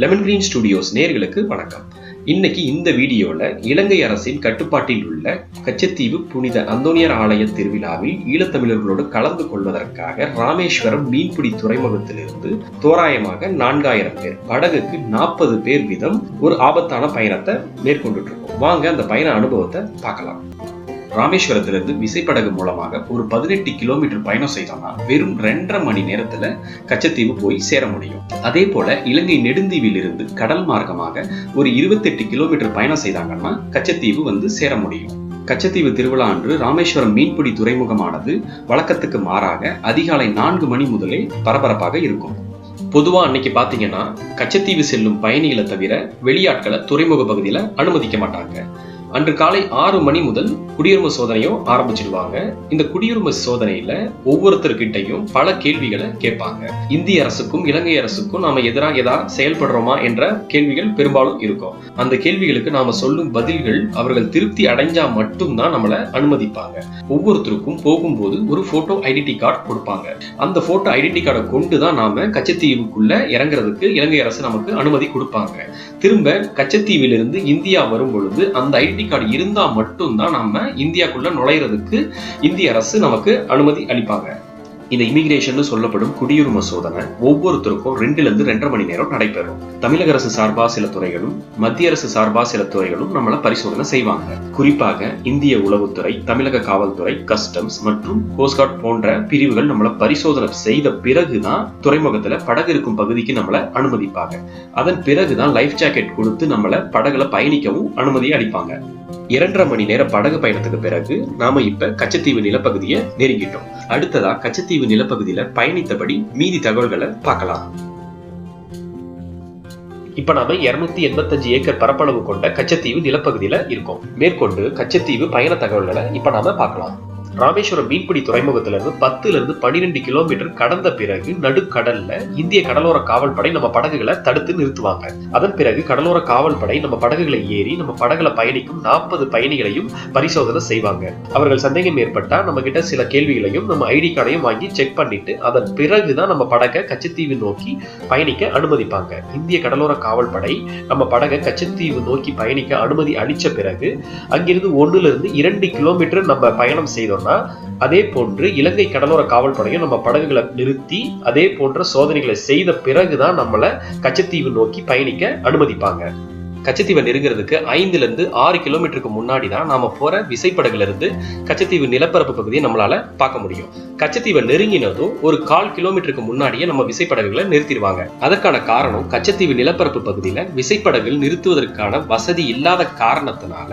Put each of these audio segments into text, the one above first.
Lemon green studios நேர்களுக்கு வணக்கம். இன்னைக்கு இந்த வீடியோல இலங்கை அரசின் கட்டுப்பாட்டில் உள்ள கச்சத்தீவு புனித அந்தோனியர் ஆலய திருவிழாவில் ஈழத்தமிழர்களோடு கலந்து கொள்வதற்காக ராமேஸ்வரம் மீன்பிடி துறைமுகத்திலிருந்து தோராயமாக நான்காயிரம் பேர் படகுக்கு நாற்பது பேர் வீதம் ஒரு ஆபத்தான பயணத்தை மேற்கொண்டுட்டு இருக்கோம். வாங்க அந்த பயண அனுபவத்தை பார்க்கலாம். ராமேஸ்வரத்திலிருந்து விசைப்படகு மூலமாக ஒரு பதினெட்டு கிலோமீட்டர் பயணம் செய்தோம்னா வெறும் ரெண்டரை மணி நேரத்துல கச்சத்தீவு போய் சேர முடியும். அதே போல இலங்கை நெடுந்தீவிலிருந்து கடல் மார்க்கமாக ஒரு இருபத்தெட்டு கிலோமீட்டர் பயணம் செய்தாங்கன்னா கச்சத்தீவு வந்து சேர முடியும். கச்சத்தீவு திருவிழா அன்று ராமேஸ்வரம் மீன்பிடி துறைமுகமானது வழக்கத்துக்கு மாறாக அதிகாலை நான்கு மணி முதலே பரபரப்பாக இருக்கும். பொதுவா அன்னைக்கு பாத்தீங்கன்னா கச்சத்தீவு செல்லும் பயணிகளை தவிர வெளியாட்களை துறைமுக பகுதியில அனுமதிக்க மாட்டாங்க. அன்று காலை ஆறு மணி முதல் குடியுரிமை சோதனையும் ஆரம்பிச்சிடுவாங்க இந்த குடியுரிமை சோதனையில ஒவ்வொருத்தர்கிட்டையும் பல கேள்விகளை கேட்பாங்க. இந்திய அரசுக்கும் இலங்கை அரசுக்கும் நாம எதிராக ஏதாவது செயல்படுறோமா என்ற கேள்விகள் பெரும்பாலும் இருக்கும். அந்த கேள்விகளுக்கு நாம சொல்லும் பதில்கள் அவர்கள் திருப்தி அடைஞ்சா மட்டும்தான் நம்மளை அனுமதிப்பாங்க. ஒவ்வொருத்தருக்கும் போகும்போது ஒரு போட்டோ ஐடென்டி கார்டு கொடுப்பாங்க. அந்த போட்டோ ஐடென்டி கார்டை கொண்டு தான் நாம கச்சத்தீவுக்குள்ள இறங்குறதுக்கு இலங்கை அரசு நமக்கு அனுமதி கொடுப்பாங்க. திரும்ப கச்சத்தீவிலிருந்து இந்தியா வரும் பொழுது அந்த ஐடி கார்டு இருந்தால் மட்டும்தான் நம்ம இந்தியாக்குள்ளே நுழையிறதுக்கு இந்திய அரசு நமக்கு அனுமதி அளிப்பாங்க. இந்த இமிகிரேஷன் சொல்லப்படும் குடியுரிமை சோதனை ஒவ்வொருத்தருக்கும் ரெண்டுலேருந்து ரெண்டரை மணி நேரம் நடைபெறும். தமிழக அரசு சார்பா சில துறைகளும் மத்திய அரசு சார்பா சில துறைகளும் நம்மள பரிசோதனை செய்வாங்க. குறிப்பாக இந்திய உளவுத்துறை தமிழக காவல்துறை கஸ்டம்ஸ் மற்றும் கோஸ்ட்கார்ட் போன்ற பிரிவுகள் நம்மள பரிசோதனை செய்த பிறகுதான் துறைமுகத்துல படகு இருக்கும் பகுதிக்கு நம்மள அனுமதிப்பாங்க. அதன் பிறகுதான் லைஃப் ஜாக்கெட் கொடுத்து நம்மள படகுல பயணிக்கவும் அனுமதி அளிப்பாங்க. இரண்டரை மணி நேர படகு பயணத்துக்கு பிறகு நாம இப்ப கச்சத்தீவு நிலப்பகுதியை நெருங்கிட்டோம். அடுத்ததா கச்சத்தீவு நிலப்பகுதியில பயணித்தபடி மீதி தகவல்களை பார்க்கலாம். இப்ப நாம இருநூத்தி எண்பத்தஞ்சு ஏக்கர் பரப்பளவு கொண்ட கச்சத்தீவு நிலப்பகுதியில இருக்கோம். மேற்கொண்டு கச்சத்தீவு பயண தகவல்களை இப்ப நாம பார்க்கலாம். ராமேஸ்வரம் மீன்பிடி துறைமுகத்திலிருந்து பத்துலேருந்து பன்னிரெண்டு கிலோமீட்டர் கடந்த பிறகு நடுக்கடல்ல இந்திய கடலோர காவல்படை நம்ம படகுகளை தடுத்து நிறுத்துவாங்க. அதன் பிறகு கடலோர காவல்படை நம்ம படகுகளை ஏறி நம்ம படகுல பயணிக்கும் நாற்பது பயணிகளையும் பரிசோதனை செய்வாங்க. அவர்கள் சந்தேகம் ஏற்பட்டா நம்ம கிட்ட சில கேள்விகளையும் நம்ம ஐடி கார்டையும் வாங்கி செக் பண்ணிட்டு அதன் பிறகுதான் நம்ம படகை கச்சத்தீவு நோக்கி பயணிக்க அனுமதிப்பாங்க. இந்திய கடலோர காவல்படை நம்ம படகை கச்சத்தீவு நோக்கி பயணிக்க அனுமதி அளிச்ச பிறகு அங்கிருந்து ஒண்ணுல இருந்து இரண்டு கிலோமீட்டர் நம்ம பயணம் செய்தோம். பார்த்தோம்னா அதே போன்று இலங்கை கடலோர காவல் படையும் நம்ம படகுகளை நிறுத்தி அதே போன்ற சோதனைகளை செய்த பிறகுதான் நம்மளை கச்சத்தீவு நோக்கி பயணிக்க அனுமதிப்பாங்க. கச்சத்தீவை நெருங்கிறதுக்கு ஐந்துல இருந்து ஆறு கிலோமீட்டருக்கு முன்னாடி தான் நாம போற விசைப்படகுலேருந்து கச்சத்தீவு நிலப்பரப்பு பகுதியை நம்மளால பார்க்க முடியும். கச்சத்தீவை நெருங்கினதும் ஒரு கால் கிலோமீட்டருக்கு முன்னாடியே நம்ம விசைப்படகுகளை நிறுத்திடுவாங்க. அதற்கான காரணம் கச்சத்தீவு நிலப்பரப்பு பகுதியில விசைப்படகுகள் நிறுத்துவதற்கான வசதி இல்லாத காரணத்தினால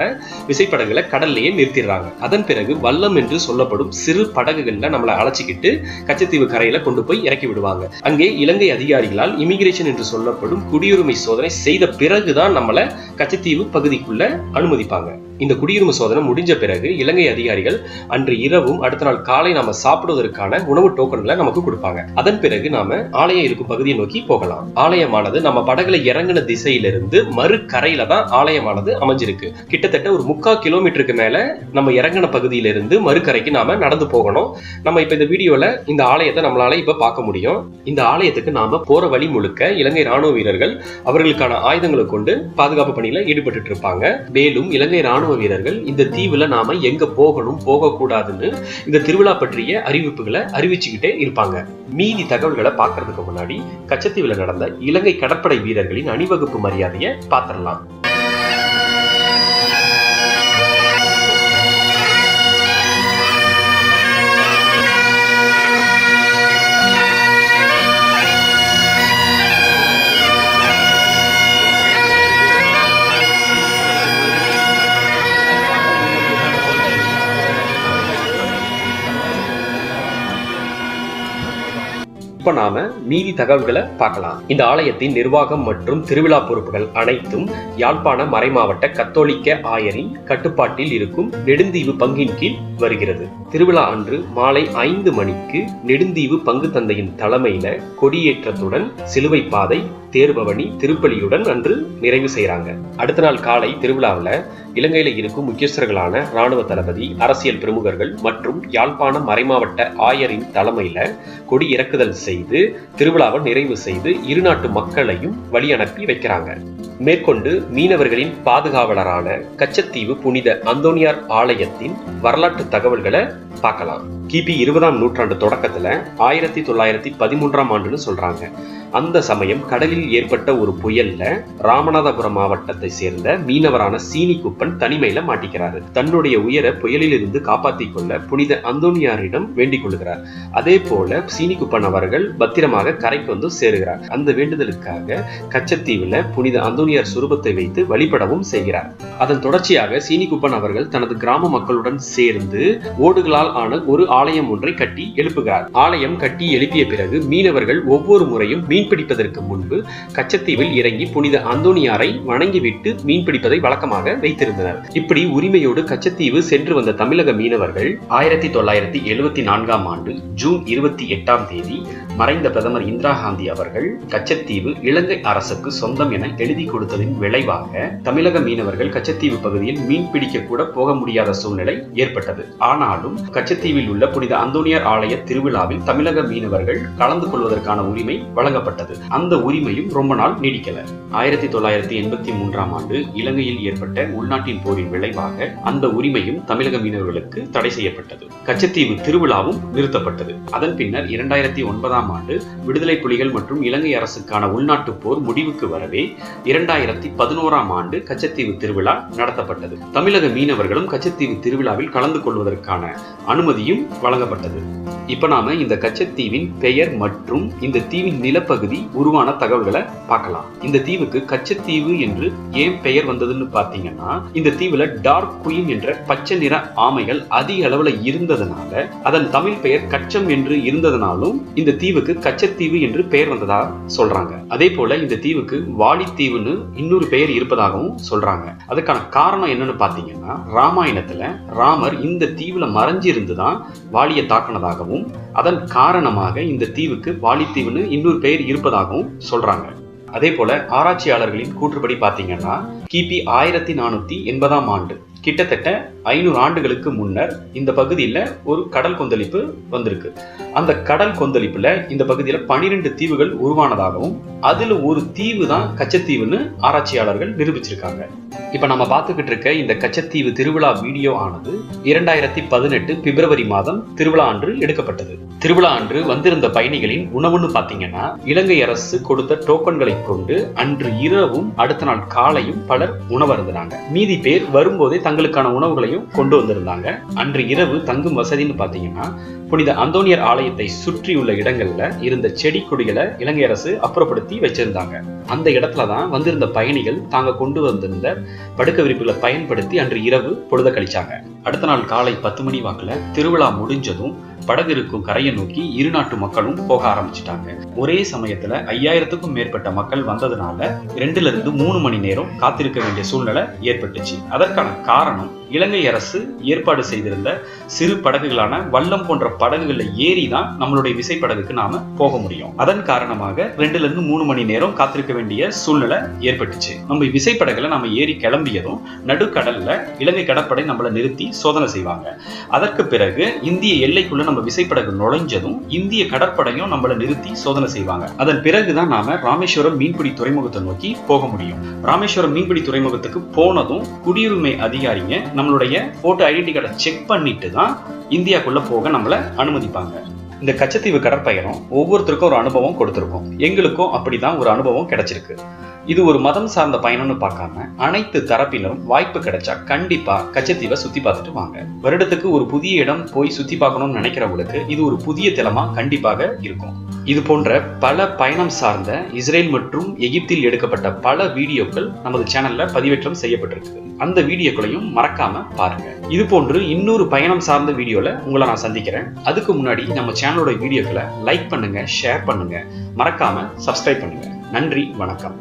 விசைப்படகுகளை கடல்லையே நிறுத்திடுறாங்க. அதன் பிறகு வல்லம் என்று சொல்லப்படும் சிறு படகுகளில் நம்மளை அழைச்சிக்கிட்டு கச்சத்தீவு கரையில கொண்டு போய் இறக்கி விடுவாங்க. அங்கே இலங்கை அதிகாரிகளால் இமிகிரேஷன் என்று சொல்லப்படும் குடியுரிமை சோதனை செய்த பிறகுதான் நம்மளை கச்சத்தீவு பகுதிக்குள்ள அனுமதிப்பாங்க. இந்த குடியுரிமை சோதனை முடிஞ்ச பிறகு இலங்கை அதிகாரிகள் அன்று இரவும் அடுத்த நாள் காலை நாம சாப்பிடுவதற்கான உணவு டோக்கன்களை நமக்கு கொடுப்பாங்க. அதன் பிறகு நாம ஆலயம் இருக்கும் பகுதியை நோக்கி போகலாம். ஆலயமானது நம்ம படகுல இறங்கின திசையிலிருந்து மறு கரையில தான் ஆலயமானது அமைஞ்சிருக்கு. கிட்டத்தட்ட ஒரு முக்கால் கிலோமீட்டருக்கு மேல நம்ம இறங்கின பகுதியிலிருந்து மறுக்கரைக்கு நாம நடந்து போகணும். நம்ம இப்ப இந்த வீடியோல இந்த ஆலயத்தை நம்மளால இப்ப பார்க்க முடியும். இந்த ஆலயத்துக்கு நாம போற வழி முழுக்க இலங்கை ராணுவ வீரர்கள் அவர்களுக்கான ஆயுதங்களை கொண்டு பாதுகாப்பு பணியில ஈடுபட்டு இருப்பாங்க மேலும் இலங்கை ராணுவ வீரர்கள் இந்த தீவுல நாம எங்க போகணும் போகக்கூடாதுன்னு இந்த திருவிழா பற்றிய அறிவிப்புகளை அறிவிச்சுக்கிட்டே இருப்பாங்க. மீதி தகவல்களை பாக்குறதுக்கு முன்னாடி கச்சத்தீவுல நடந்த இலங்கை கடற்படை வீரர்களின் அணிவகுப்பு மரியாதையை பாத்திரலாம் இப்போ நாம மீதி தகவல்களை பார்க்கலாம். இந்த ஆலயத்தின் நிர்வாகம் மற்றும் திருவிழா பொறுப்புகள் அனைத்தும் யாழ்ப்பாண மறைமாவட்ட கத்தோலிக்க ஆயரின் கட்டுப்பாட்டில் இருக்கும் நெடுந்தீவு பங்கின் கீழ் வருகிறது. திருவிழா அன்று மாலை ஐந்து மணிக்கு நெடுந்தீவு பங்கு தந்தையின் தலைமையில கொடியேற்றத்துடன் சிலுவை பாதை தேர்பவனி திருப்பலியுடன் அன்று நிறைவு செய்கிறாங்க அடுத்த நாள் காலை திருவிழாவில் இலங்கையில இருக்கும் முக்கியஸ்தர்களான ராணுவ தளபதி அரசியல் பிரமுகர்கள் மற்றும் யாழ்ப்பாணம் மறைமாவட்ட ஆயரின் தலைமையில கொடி இறக்குதல் செய்து திருவிழாவை நிறைவு செய்து இரு நாட்டு மக்களையும் வழி அனுப்பி வைக்கிறாங்க. மேற்கொண்டு மீனவர்களின் பாதுகாவலரான கச்சத்தீவு புனித அந்தோனியார் ஆலயத்தின் வரலாற்று தகவல்களை பார்க்கலாம். கிபி இருபதாம் நூற்றாண்டு தொடக்கத்துல ஆயிரத்தி தொள்ளாயிரத்தி பதிமூன்றாம் ஆண்டுன்னு சொல்றாங்க. அந்த சமயம் கடலில் ஏற்பட்ட ஒரு புயல்ல ராமநாதபுரம் மாவட்டத்தை சேர்ந்த மீனவரான சீனி குப்பன் தனிமையில மாட்டிக்கிறாரு. தன்னுடைய உயர புயலில் இருந்து காப்பாத்தி கொள்ள புனித அந்தோனியாரிடம் வேண்டிக் கொள்கிறார். அதே போல சீனி குப்பன் அவர்கள் பத்திரமாக கரைக்கு வந்து சேருகிறார். அந்த வேண்டுதலுக்காக கச்சத்தீவுல புனித ஜூனியர் சுரூபத்தை வைத்து வழிபடவும் செய்கிறார். அதன் தொடர்ச்சியாக சீனிகுப்பன் அவர்கள் தனது கிராம மக்களுடன் சேர்ந்து ஓடுகளால் ஆன ஒரு ஆலயம் ஒன்றை கட்டி எழுப்புகிறார். ஆலயம் கட்டி எழுப்பிய பிறகு மீனவர்கள் ஒவ்வொரு முறையும் மீன் பிடிப்பதற்கு முன்பு கச்சத்தீவில் இறங்கி புனித அந்தோனியாரை வணங்கிவிட்டு மீன் பிடிப்பதை வழக்கமாக வைத்திருந்தனர். இப்படி உரிமையோடு கச்சத்தீவு சென்று வந்த தமிழக மீனவர்கள் ஆயிரத்தி தொள்ளாயிரத்தி எழுபத்தி நான்காம் ஆண்டு ஜூன் இருபத்தி எட்டாம் தேதி மறைந்த பிரதமர் இந்திரா காந்தி அவர்கள் கச்சத்தீவு இலங்கை அரசுக்கு சொந்தம் என எழுதி கொடுத்ததின் விளைவாக தமிழக மீனவர்கள் கச்சத்தீவு பகுதியில் மீன் பிடிக்க கூட போக முடியாத சூழ்நிலை ஏற்பட்டது. ஆனாலும் கச்சத்தீவில் உள்ள புனித அந்தோனியார் ஆலய திருவிழாவில் தமிழக மீனவர்கள் கலந்து கொள்வதற்கான உரிமை வழங்கப்பட்டது. அந்த உரிமையும் ரொம்ப நாள் நீடிக்கல. ஆயிரத்தி தொள்ளாயிரத்தி எண்பத்தி மூன்றாம் ஆண்டு இலங்கையில் ஏற்பட்ட உள்நாட்டின் போரின் விளைவாக அந்த உரிமையும் தமிழக மீனவர்களுக்கு தடை செய்யப்பட்டது. கச்சத்தீவு திருவிழாவும் நிறுத்தப்பட்டது. அதன் பின்னர் இரண்டாயிரத்தி ஒன்பதாம் ஆண்டு விடுதலை புலிகள் மற்றும் இலங்கை அரசுக்கான உள்நாட்டு போர் முடிவுக்கு வரவே இரண்டாயிரத்தி பதினோராம் ஆண்டு கச்சத்தீவு திருவிழா நடத்தப்பட்டது. தமிழக மீனவர்களும் கச்சத்தீவு திருவிழாவில் கலந்து கொள்வதற்கான அனுமதியும் வழங்கப்பட்டது. இப்ப நாம இந்த கச்சத்தீவின் பெயர் மற்றும் இந்த தீவின் நிலப்பகுதி உருவான தகவல்களை பார்க்கலாம். இந்த தீவு தீவுக்கு கச்சத்தீவு என்று ஏன் பெயர் வந்ததுன்னு பாத்தீங்கன்னா இந்த தீவுல டார்க் குயின் என்ற பச்சை நிற ஆமைகள் அதிக அளவுல இருந்ததுனால அதன் தமிழ் பெயர் கச்சம் என்று இருந்ததனாலும் இந்த தீவுக்கு கச்சத்தீவு என்று பெயர் வந்ததா சொல்றாங்க. அதே போல இந்த தீவுக்கு வாலித்தீவுன்னு இன்னொரு பெயர் இருப்பதாகவும் சொல்றாங்க. அதுக்கான காரணம் என்னன்னு பாத்தீங்கன்னா ராமாயணத்துல ராமர் இந்த தீவுல மறைஞ்சிருந்துதான் வாலியை தாக்குனதாகவும் அதன் காரணமாக இந்த தீவுக்கு வாலித்தீவுன்னு இன்னொரு பெயர் இருப்பதாகவும் சொல்றாங்க. அதே போல ஆராய்ச்சியாளர்களின் கூற்றுப்படி பார்த்தீங்கன்னா கிபி ஆயிரத்தி நானூத்தி எண்பதாம் ஆண்டு கிட்டத்தட்ட ஐநூறு ஆண்டுகளுக்கு முன்னர் இந்த பகுதியில் ஒரு கடல் கொந்தளிப்பு வந்திருக்கு. அந்த கடல் கொந்தளிப்புல இந்த பகுதியில் பனிரெண்டு தீவுகள் உருவானதாகவும் அதுல ஒரு தீவு தான் கச்சத்தீவுன்னு ஆராய்ச்சியாளர்கள் நிரூபிச்சிருக்காங்க. இப்ப நம்ம பார்த்துக்கிட்டு இருக்க இந்த கச்சத்தீவு திருவிழா வீடியோ ஆனது இரண்டாயிரத்தி பதினெட்டு பிப்ரவரி மாதம் திருவிழா அன்று எடுக்கப்பட்டது. திருவிழா அன்று வந்திருந்த பயணிகளின் உணவுன்னு பாத்தீங்கன்னா இலங்கை அரசு கொடுத்த டோக்கன்களை கொண்டு அன்று இரவும் அடுத்த நாள் காலையும் பலர் உணவருந்தினாங்க. மீதி பேர் வரும்போதே தங்களுக்கான உணவுகளையும் கொண்டு வந்திருந்தாங்க. அன்று இரவு தங்கும் வசதின்னு பார்த்தீங்கன்னா புனித அந்தோனியர் ஆலயத்தை சுற்றியுள்ள இடங்கள்ல இருந்த செடி கொடிகளை இலங்கை அரசு அப்புறப்படுத்தி வச்சிருந்தாங்க. அந்த இடத்துல தான் வந்திருந்த பயணிகள் தாங்க கொண்டு வந்திருந்த படுக்க விரிப்புகளை பயன்படுத்தி அன்று இரவு பொழுத கழிச்சாங்க. அடுத்த நாள் காலை பத்து மணி வாக்கில் திருவிழா முடிஞ்சதும் படகு இருக்கும் கரையை நோக்கி இரு நாட்டு மக்களும் போக ஆரம்பிச்சிட்டாங்க. ஒரே சமயத்துல ஐயாயிரத்துக்கும் மேற்பட்ட மக்கள் வந்ததுனால ரெண்டுல இருந்து மூணு மணி நேரம் காத்திருக்க வேண்டிய சூழ்நிலை ஏற்பட்டுச்சு. அதற்கான காரணம் இலங்கை அரசு ஏற்பாடு செய்திருந்த சிறு படகுகளான வல்லம் போன்ற படகுகளில் ஏறி தான் நம்மளுடைய விசைப்படகுக்கு நாம போக முடியும். அதன் காரணமாக ரெண்டுல இருந்து மூணு மணி நேரம் காத்திருக்க வேண்டிய சூழ்நிலை ஏற்பட்டுச்சு. நம்ம விசைப்படகுல நம்ம ஏறி கிளம்பியதும் நடுக்கடல்ல இலங்கை கடற்படை நம்மளை நிறுத்தி சோதனை செய்வாங்க. அதற்கு பிறகு இந்திய எல்லைக்குள்ள நம்ம விசைப்படகு நுழைஞ்சதும் இந்திய கடற்படையும் நம்மளை நிறுத்தி சோதனை செய்வாங்க. அதன் பிறகுதான் நாம ராமேஸ்வரம் மீன்பிடி துறைமுகத்தை நோக்கி போக முடியும். ராமேஸ்வரம் மீன்பிடி துறைமுகத்துக்கு போனதும் குடியுரிமை அதிகாரிங்க நம்மளுடைய போட்டோ ஐடென்டி கார்டை செக் பண்ணிட்டு தான் இந்தியாக்குள்ளே போக நம்மளை அனுமதிப்பாங்க. இந்த கச்சத்தீவு கடற்பயணம் ஒவ்வொருத்தருக்கும் ஒரு அனுபவம் கொடுத்துருக்கோம். எங்களுக்கும் அப்படிதான் ஒரு அனுபவம் கிடைச்சிருக்கு. இது ஒரு மதம் சார்ந்த பயணம்னு பார்க்காம அனைத்து தரப்பினரும் வாய்ப்பு கிடைச்சா கண்டிப்பா கச்சத்தீவை சுத்தி பார்த்துட்டு வாங்க. வருடத்துக்கு ஒரு புதிய இடம் போய் சுத்தி பார்க்கணும்னு நினைக்கிறவங்களுக்கு இது ஒரு புதிய தலமா கண்டிப்பாக இருக்கும். இது போன்ற பல பயணம் சார்ந்த இஸ்ரேல் மற்றும் எகிப்தில் எடுக்கப்பட்ட பல வீடியோக்கள் நமது சேனல்ல பதிவேற்றம் செய்யப்பட்டிருக்கு. அந்த வீடியோக்களையும் மறக்காம பாருங்க. இது போன்று இன்னொரு பயணம் சார்ந்த வீடியோல உங்களை நான் சந்திக்கிறேன். அதுக்கு முன்னாடி நம்ம சேனலோட வீடியோக்களை லைக் பண்ணுங்க ஷேர் பண்ணுங்க. மறக்காமல் சப்ஸ்கிரைப் பண்ணுங்க. நன்றி வணக்கம்.